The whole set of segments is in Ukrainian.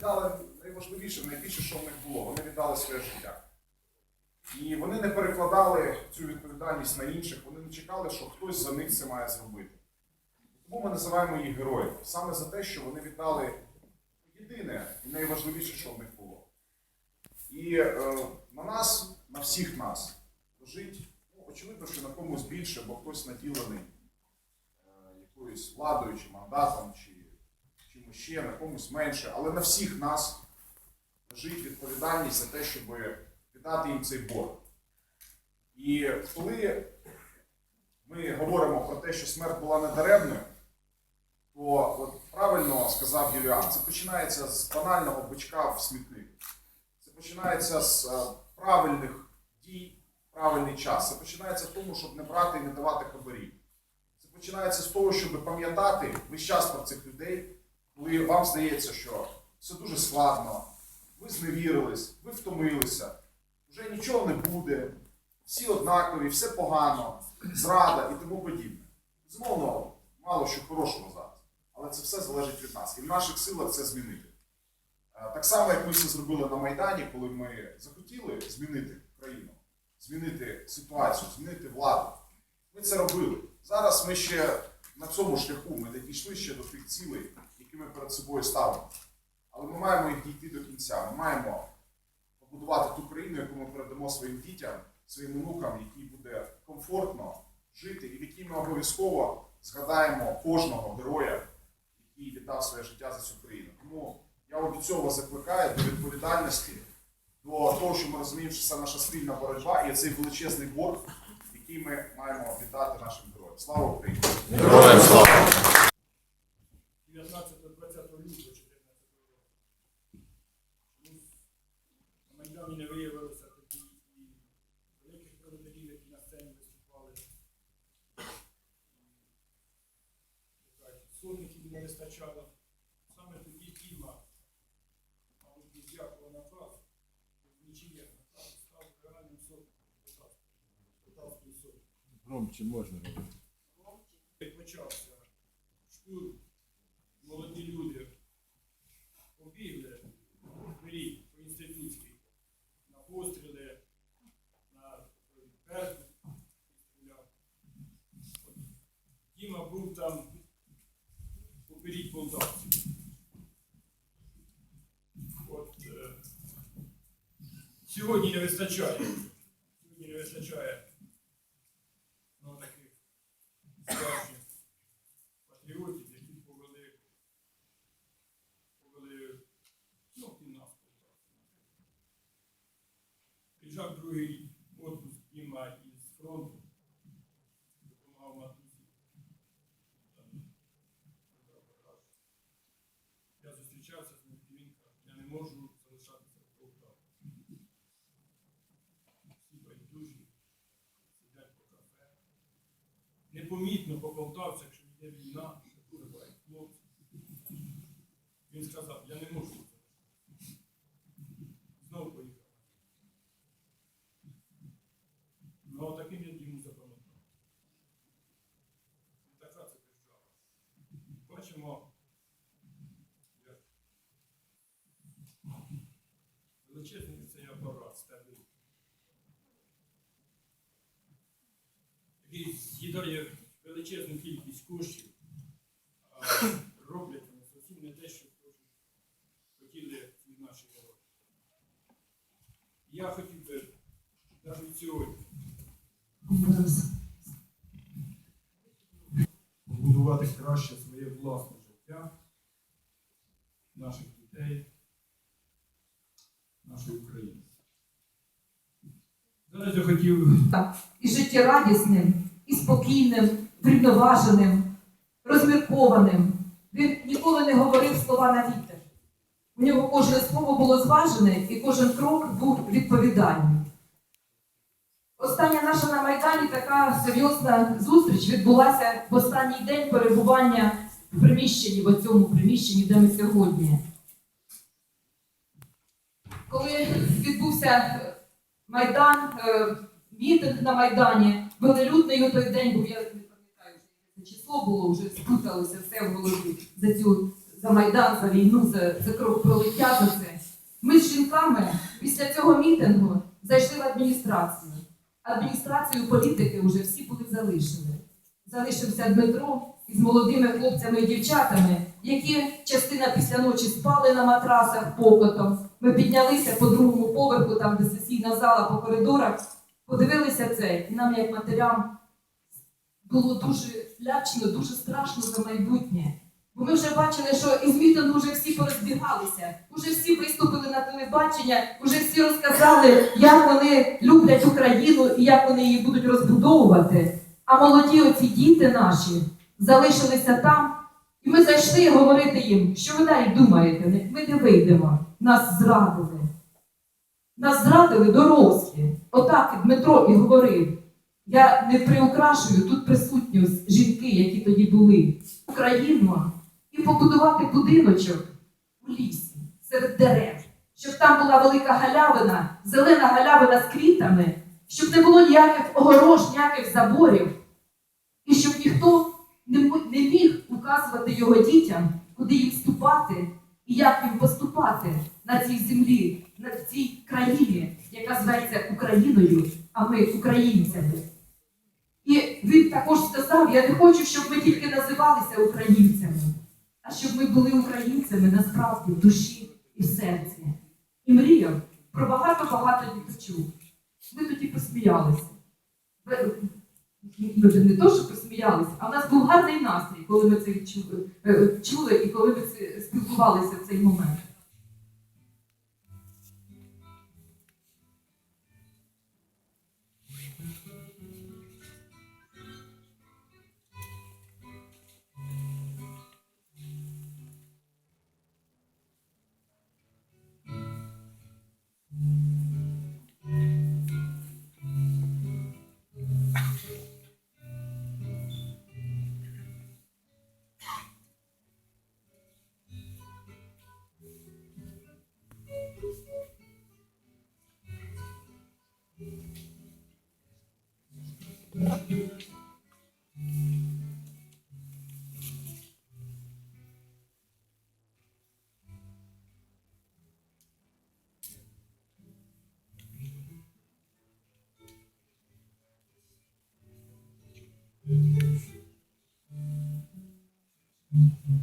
віддали найважливіше, найбільше, що в них було. Вони віддали своє життя. І вони не перекладали цю відповідальність на інших, вони не чекали, що хтось за них це має зробити. Тому ми називаємо їх героями. Саме за те, що вони віддали єдине і найважливіше, що в них було. І е, на нас, на всіх нас, лежить, ну, очевидно, що на комусь більше, бо хтось наділений е, якоюсь владою чи мандатом, чи ще, на комусь менше, але на всіх нас лежить відповідальність за те, щоб віддати їм цей борг. І коли ми говоримо про те, що смерть була недаремною, то от правильно сказав Юліан, це починається з банального бичка в смітник. Це починається з е, правильних дій правильний час. Це починається в тому, щоб не брати і не давати хабарі. Це починається з того, щоб пам'ятати весь час про цих людей, коли вам здається, що все дуже складно, ви зневірились, ви втомилися, вже нічого не буде, всі однакові, все погано, зрада і тому подібне. Безумовно, мало що хорошого зараз. Але це все залежить від нас. І в наших силах це змінити. Е, Так само, як ми це зробили на Майдані, коли ми захотіли змінити країну, змінити ситуацію, змінити владу. Ми це робили. Зараз ми ще на цьому шляху ми не дійшли ще до тих цілей, які ми перед собою ставимо. Але ми маємо їх дійти до кінця. Ми маємо побудувати ту країну, яку ми передамо своїм дітям, своїм онукам, якій буде комфортно жити, і в якій ми обов'язково згадаємо кожного героя, який віддав своє життя за цю країну. Тому я до цього закликаю до відповідальності, до того, що ми розуміємо, що це наша спільна боротьба і цей величезний борг, який ми маємо віддати нашим героям. Слава Україні! Героям слава! 19-20 лютого 14 року. Чомусь на Майдані не виявилося тоді і великих проводників, які на сцені виступали. І, так, Сотників не вистачало. Саме тоді фільма, мабуть, без якого наказу, без нічиєх наказу, став реальним сотником Полтавської сотні. Громче можна. Як почався штурм, молоді люди побігли вперед по інститутській на постріли, на перку стріляв. Діма був там поперед полтавців. От е, сьогодні не вистачає. Сьогодні не вистачає ну, таких справжніх патріотів, які повели, повели ну, і нас. Приїжджав другий отпуск Діма із фронту, допомагав матусі. Там, вибрав багаж. Я зустрічався з ним, і він каже, я не можу залишатися в Полтаві. Всі байдужі, сидять по кафе непомітно по полтавцях, що йде війна, вбивають хлопців. Він сказав, я не можу. Знову поїхав. Ну, а таким я йому запам'ятав. Така це держава. Бачимо, як величезний цей апарат стабільний. який з'їдає величезну кількість коштів, роблять вони зовсім не те, що хотіли ці наші герої. Я хотів би навіть сьогодні побудувати краще своє власне життя наших дітей, нашої України. Зараз я хотів і життєрадісним, і спокійним, врівноваженим, розміркованим. Він ніколи не говорив слова на вітер. У нього кожне слово було зважене і кожен крок був відповідальним. Остання наша на Майдані така серйозна зустріч відбулася в останній день перебування в приміщенні, в цьому приміщенні, де ми сьогодні. Коли відбувся Майдан, е, мітинг на Майдані, велелюдний у той день був, я не пам'ятаю, що це число було, вже спуталося все в голові за цю за Майдан, за війну, за, за кровопролиття за це. Ми з жінками після цього мітингу зайшли в адміністрацію. Адміністрацію політики вже всі були залишені. Залишився Дмитро із молодими хлопцями і дівчатами, які частина після ночі спали на матрасах покотом. Ми піднялися по другому поверху, там де сесійна зала по коридорах, подивилися це, і нам, як матерям, було дуже лячно, дуже страшно за майбутнє. Бо ми вже бачили, що із мітингу вже всі порозбігалися, вже всі виступили на телебачення, вже всі розказали, як вони люблять Україну і як вони її будуть розбудовувати. А молоді оці діти наші залишилися там, і ми зайшли говорити їм, що ви далі думаєте, ми не вийдемо, нас зрадили. Нас зрадили дорослі. Отак і Дмитро і говорив. Я не приукрашую тут присутні жінки, які тоді були. Україну і побудувати будиночок у лісі серед дерев, щоб там була велика галявина, зелена галявина з квітами, щоб не було ніяких огорож, ніяких заборів, і щоб ніхто не міг указувати його дітям, куди їм вступати і як їм поступати на цій землі, на цій країні, яка зветься Україною, а ми українцями. І він також сказав: я не хочу, щоб ми тільки називалися українцями, а щоб ми були українцями насправді в душі і в серці. І мріяв про багато-багато діточок. Ми тоді посміялися. Ми не то, що посміялися, а в нас був гарний настрій, коли ми це чули, е, чули і коли ми це спілкувалися в цей момент. Mm-hmm.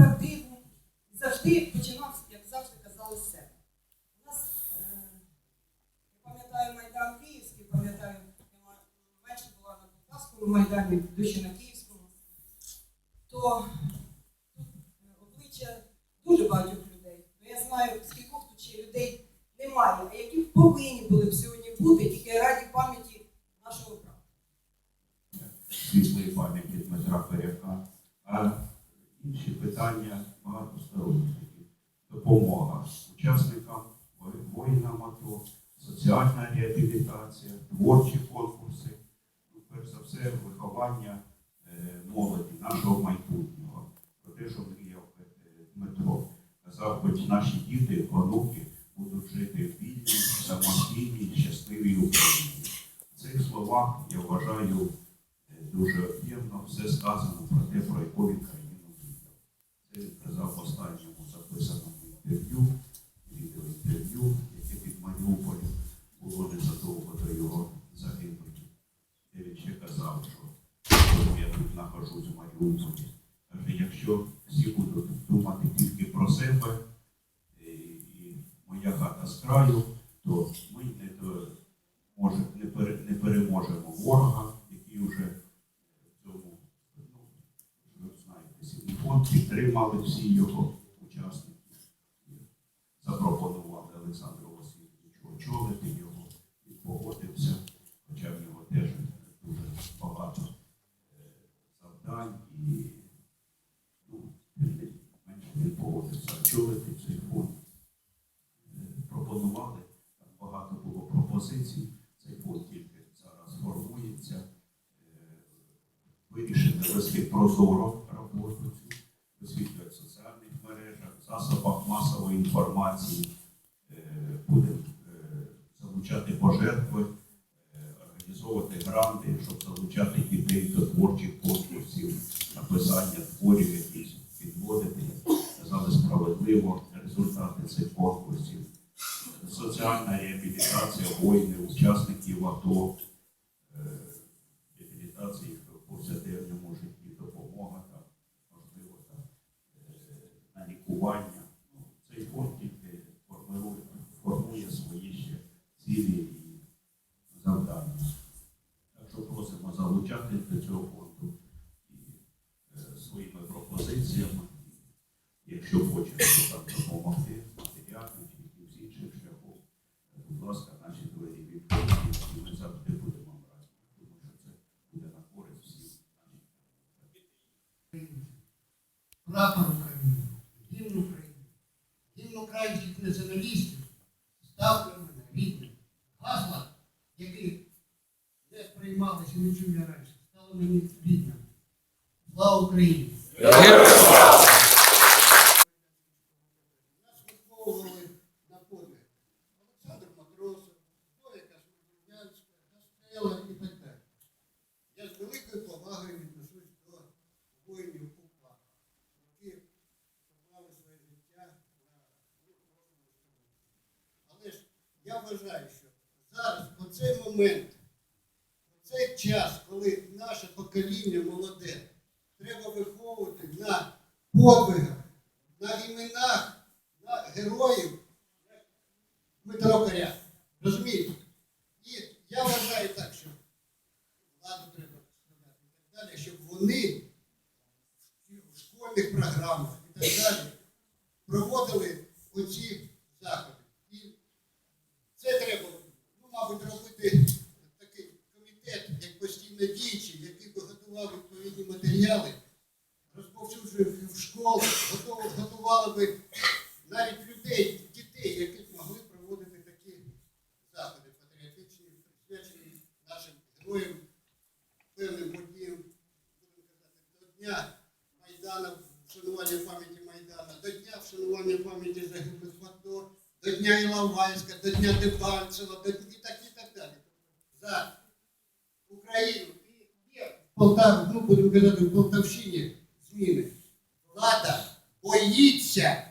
Правдиву, завжди починав, як завжди казали, з себе. У нас, е, я пам'ятаю Майдан Київський, пам'ятаю, я менше була на Полтавському Майдані, більше на Київському, то е, обличчя дуже багатьох людей. Ну, я знаю, скількох тут ще людей немає, а які повинні були б сьогодні бути, тільки раді пам'яті нашого права. світлої пам'яті Дмитра Перяка, інші питання багатосторонні. такі. Допомога учасникам, воїнам АТО, соціальна реабілітація, творчі конкурси, ну, перш за все, виховання е, молоді, нашого майбутнього. Про те, що мріяв е, Дмитро. Казав, хоч наші діти, онуки будуть жити в вільній, самостійній, щасливій Україні. В цих словах я вважаю е, дуже об'ємно все сказано про те, про яку він країну мріяв. Це він казав в останньому записаному інтерв'ю, відеоінтерв'ю, яке під Маріуполем було незадовго до його загибелі. Він ще казав, що я тут знаходжусь, якщо всі будуть думати тільки про себе, і, і моя хата з краю, то ми не, може, не переможемо ворога, який вже в цьому, ну, ви знаєте, підтримали всі його учасники. І Запропонували Олександру Васильовичу очолити його, він погодився, хоча в нього теж дуже багато е, завдань і ну, менше він погодився очолити цей фонд. Е, Пропонували, там багато було пропозицій, цей фонд тільки зараз формується. Е, Вирішили вести прозоро засобах масової інформації, е, будемо е, залучати пожертви, е, організовувати гранти, щоб залучати дітей до творчих конкурсів, написання творів якісь підводити, казали справедливо результати цих конкурсів, соціальна реабілітація воїнів, учасників АТО, е, реабілітації їх в повсякденному житті, допомога там, можливо, там, е, на лікування. Ну, Цей фонд тільки формує, формує свої ще цілі і завдання. Так що просимо залучати до цього фонду і е, своїми пропозиціями. Якщо хочете там допомогти матеріально чи якимось іншим шляхом, е, будь ласка, наші двері відкриті, і ми завжди будемо раді. Тому що це буде на користь всім. прапор України, гімн України, гімн українських націоналістів став для мене рідним. Гасла, які не сприймалися не чув я раніше, стало мені рідним. Слава Україні! Нас виховували на подвиг. Олександр Матросов, Зоя Кашмирянська, Гастела і так далі. Я з великою повагою відношусь до воїнів УПА, які поклали своє життя на кожному Але ж я вважаю, що зараз, в цей момент, в цей час, коли наше покоління молоде, треба виховувати на подвигах, на іменах, на героїв Дмитра Коря. Розумієте? І я вважаю так, що владу треба сказати і так далі, щоб вони в школьних програмах і так далі проводили оці це треба, ну, мабуть, робити такий комітет, як постійно діючий, який би готував відповідні матеріали, розповсюджував в школу, готували би навіть людей, дітей, які б могли проводити такі заходи патріотичні, присвячені нашим героям, певним подіям, будемо казати, до Дня Майдану, вшанування пам'яті Майдану, до Дня вшанування пам'яті загиблих в АТО, до Дня Дебальцева, до і так і так далі. За Україну. І є в Полтаві, ну будемо казати, в Полтавщині зміни. Влада боїться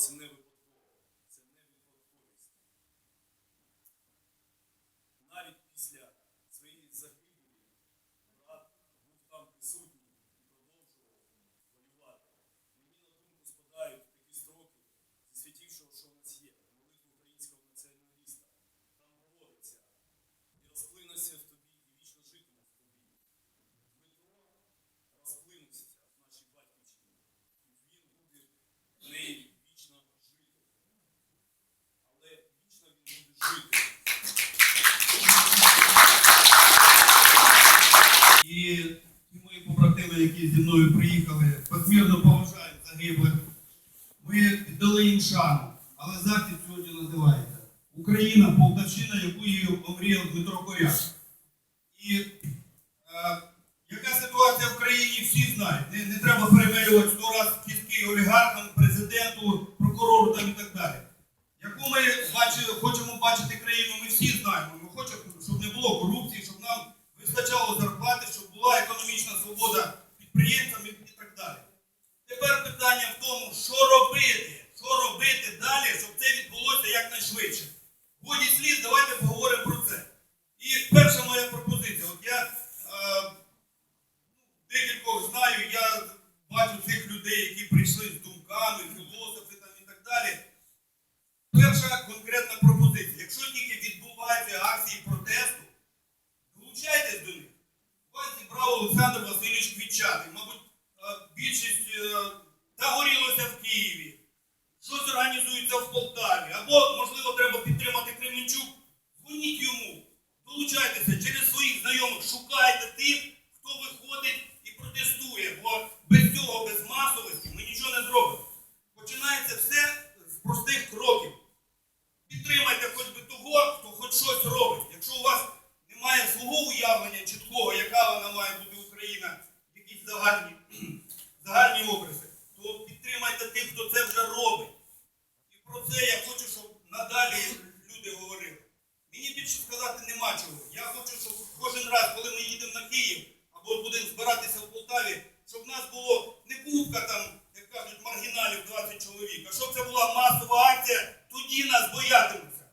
це сталося не випадково. Це не випадковість. Навіть після своєї загибелі брат був там присутній і продовжував воювати. Мені на думку спадають такі строки зі святішого, що в нас є, молитви українського націоналіста. Там говориться, і розплинуся в тобі, і вічно житиму в тобі. Дмитро розплинувся в нашій батьківщині, і він буде в неї вічно жити. Але вічно він буде жити. І ті мої побратими, які зі мною приїхали, безмірно поважають загиблих. Ми віддали їм шану, але захід сьогодні називається Україна, Полтавщина, яку омріяв І е, яка ситуація в країні, всі знають. Не, не треба перемелювати сто раз кістки олігархам, президенту, прокурору там і так далі. Яку ми бачи, хочемо бачити країну, ми всі знаємо. Ми хочемо, щоб не було корупції, щоб нам вистачало зарплати, щоб була економічна свобода підприємцям і, так далі. Тепер питання в тому, що робити, що робити далі, щоб це відбулося якнайшвидше. Годі сліз, давайте поговоримо про це. І перша моя пропозиція. От я е, декількох знаю, я бачу цих людей, які прийшли з думками, філософи там і так далі. Перша конкретна пропозиція. Якщо тільки відбуваються акції протесту, долучайтесь до них. Вас зібрав Олександр Васильович Квітчатий. Мабуть, е, більшість е, загорілося в Києві, щось організується в Полтаві, або, можливо, треба підтримати Кременчук. Дзвоніть йому, долучайтеся через своїх знайомих, шукайте тих, хто виходить і протестує, бо без цього, без масовості ми нічого не зробимо. Починається все з простих кроків. Підтримайте хоч би того, хто хоч щось робить. Якщо у вас немає свого уявлення чіткого, яка вона має бути Україна, якісь загальні, загальні образи, то підтримайте тих, хто це вже робить. І про це я хочу, щоб надалі люди говорили. Більше сказати нема чого. Я хочу, щоб кожен раз, коли ми їдемо на Київ, а або будемо збиратися в Полтаві, щоб в нас було не кубка там, як кажуть, маргіналів 20 чоловік, а щоб це була масова акція, тоді нас боятимуться.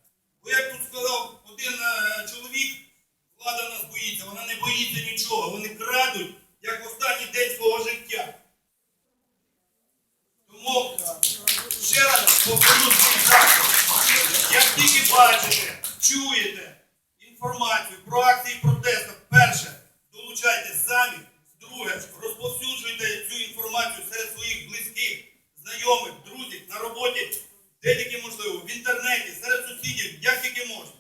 Бо як тут сказав один е, чоловік, влада нас боїться, вона не боїться нічого, вони крадуть, як в останній день свого життя. Тому ще раз повторю свій заклик. Як тільки бачите, чуєте інформацію про акції протесту, перше, долучайтесь самі, друге, розповсюджуйте цю інформацію серед своїх близьких, знайомих, друзів, на роботі, де тільки можливо, в інтернеті, серед сусідів, як тільки можна.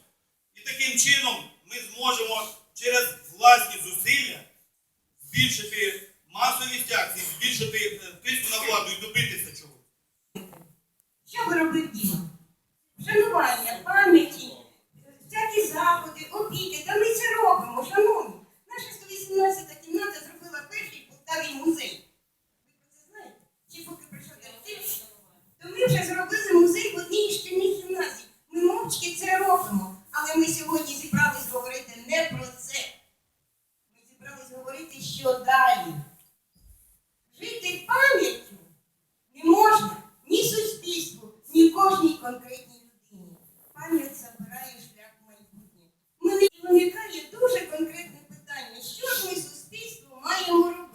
І таким чином ми зможемо через власні зусилля збільшити масовість акцій, збільшити е, тиск на владу і добитися чого. Що ви робив Діма? Вшанування, пам'яті, всякі заходи, опіки, та ми це робимо, шановні. Наша 118 кімната зробила перший Полтаві музей. Ви про це знаєте? Чи поки прийшов день? То ми вже зробили музей в одній із шкільних гімназій. Ми мовчки це робимо. Але ми сьогодні зібрались говорити не про це. Говорити, що далі. Жити пам'яттю не можна ні суспільству, ні кожній конкретній людині. Пам'ять забирає шлях в майбутнє. Мене виникає дуже конкретне питання, що ж ми суспільству маємо робити?